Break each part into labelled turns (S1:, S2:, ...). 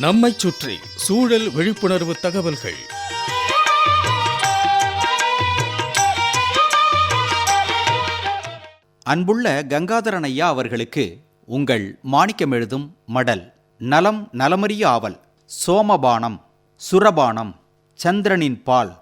S1: நம்மைச் சுற்றி சூழல் விழிப்புணர்வு தகவல்கள்.
S2: அன்புள்ள கங்காதரன் ஐயா அவர்களுக்கு உங்கள் மாணிக்கம் எழுதும் மடல் நலம் நலமறிய ஆவல் சோமபானம் சுரபானம் சந்திரனின் பால்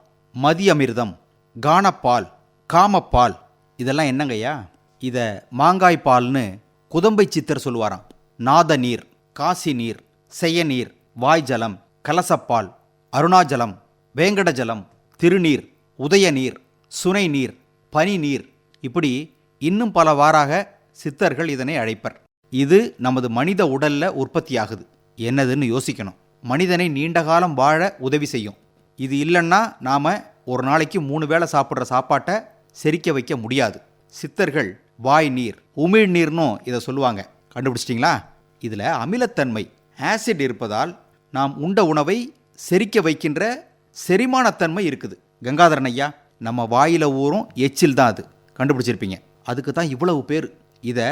S2: மதியமிர்தம் கானப்பால் காமப்பால் இதெல்லாம் என்னங்கய்யா இதை மாங்காய் பால்னு குதம்பை சித்தர் சொல்லுவாராம். நாத நீர் காசி நீர் செய்யநீர் வாய்ஜலம் கலசப்பால் அருணாஜலம் வேங்கடஜலம் திருநீர் உதயநீர் சுனைநீர் பனிநீர் பனி நீர் இப்படி இன்னும் பல வாராக சித்தர்கள் இதனை அழைப்பர். இது நமது மனித உடல்ல உற்பத்தியாகுது. என்னதுன்னு யோசிக்கணும். மனிதனை நீண்ட காலம் வாழ உதவி செய்யும். இது இல்லைன்னா நாம் ஒரு நாளைக்கு மூணு வேளை சாப்பிட்ற சாப்பாட்டை செரிக்க வைக்க முடியாது. சித்தர்கள் வாய் நீர் உமிழ் நீர்னும் இதை சொல்லுவாங்க. கண்டுபிடிச்சிட்டிங்களா? இதில் அமிலத்தன்மை ஆசிட் இருப்பதால் நாம் உண்ட உணவை செரிக்க வைக்கின்ற செரிமானத்தன்மை இருக்குது. கங்காதரன் ஐயா நம்ம வாயில் ஊறும் எச்சில் தான் அது. கண்டுபிடிச்சிருப்பீங்க. அதுக்கு தான் இவ்வளவு பேர் இதை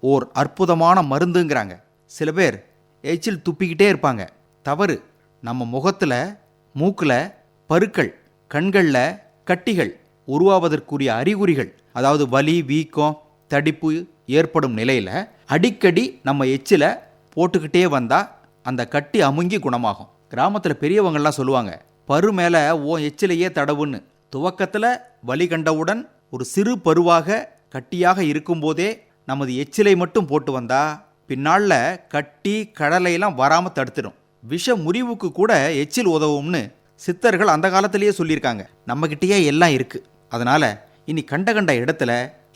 S2: ஓர் அற்புதமான மருந்துங்கிறாங்க. சில பேர் எச்சில் துப்பிக்கிட்டே இருப்பாங்க. தவறு நம்ம முகத்தில் மூக்கில் பருக்கள் கண்களில் கட்டிகள் உருவாவதற்குரிய அறிகுறிகள் அதாவது வலி வீக்கம் தடிப்பு ஏற்படும் நிலையில் அடிக்கடி நம்ம எச்சிலை போட்டுக்கிட்டே வந்தால் அந்த கட்டி அமுங்கி குணமாகும். கிராமத்தில் பெரியவங்கள்லாம் சொல்லுவாங்க பரு மேலே ஓ எச்சிலையே தடவுன்னு. துவக்கத்தில் வலி கண்டவுடன் ஒரு சிறு பருவாக கட்டியாக இருக்கும்போதே நமது எச்சிலை மட்டும் போட்டு வந்தா பின்னால் கட்டி கடலையெல்லாம் வராமல் தடுத்துடும். விஷ முறிவுக்கு கூட எச்சில் உதவும்னு சித்தர்கள் அந்த காலத்திலேயே சொல்லியிருக்காங்க. நம்மக்கிட்டேயே எல்லாம் இருக்குது அதனால் இனி கண்ட கண்ட இடத்துல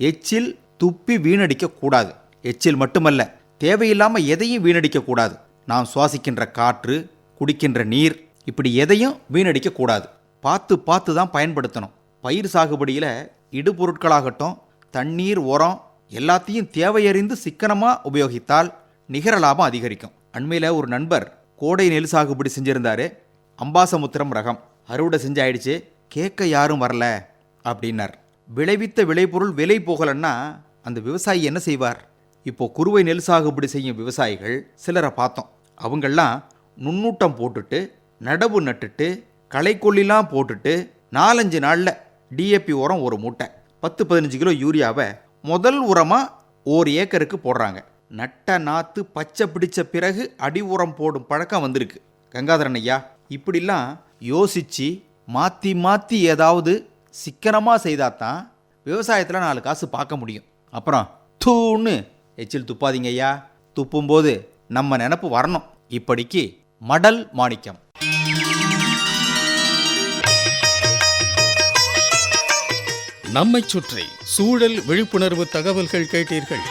S2: எச்சில் துப்பி வீணடிக்க கூடாது. எச்சில் மட்டுமல்ல தேவையில்லாமல் எதையும் வீணடிக்கக்கூடாது. நாம் சுவாசிக்கின்ற காற்று குடிக்கின்ற நீர் இப்படி எதையும் வீணடிக்கக்கூடாது. பார்த்து பார்த்து தான் பயன்படுத்தணும். பயிர் சாகுபடியில் இடுபொருட்களாகட்டும் தண்ணீர் உரம் எல்லாத்தையும் தேவையறிந்து சிக்கனமாக உபயோகித்தால் நிகர லாபம் அதிகரிக்கும். அண்மையில் ஒரு நண்பர் கோடை நெல் சாகுபடி செஞ்சிருந்தாரு. அம்பாசமுத்திரம் ரகம். அறுவடை செஞ்சாயிடுச்சு. கேட்க யாரும் வரல அப்படின்னார். விளைவித்த விளைபொருள் விலை போகலன்னா அந்த விவசாயி என்ன செய்வார்? இப்போது குறுவை நெல் சாகுபடி செய்யும் விவசாயிகள் சிலரை பார்த்தோம். அவங்கெல்லாம் நுண்ணூட்டம் போட்டுட்டு நடவு நட்டுட்டு களைக்கொல்லிலாம் போட்டுட்டு நாலஞ்சு நாளில் டிஏபி உரம் ஒரு மூட்டை பத்து பதினஞ்சு கிலோ யூரியாவை முதல் உரமாக ஓர் ஏக்கருக்கு போடுறாங்க. நட்ட நாற்று பச்சை பிடிச்ச பிறகு அடி உரம் போடும் பழக்கம் வந்திருக்கு. கங்காதரன் ஐயா இப்படிலாம் யோசித்து மாற்றி மாற்றி ஏதாவது சிக்கனமாக செய்தாதான் விவசாயத்தில் நாலு காசு பார்க்க முடியும். அப்புறம் தூன்னு எச்சில் துப்பாதீங்க ஐயா. துப்பும்போது நம்ம நினப்பு வரணும். இப்படிக்கு மடல் மாணிக்கம்.
S1: நம்மைச் சுற்றி சூழல் விழிப்புணர்வு தகவல்கள் கேட்டீர்கள்.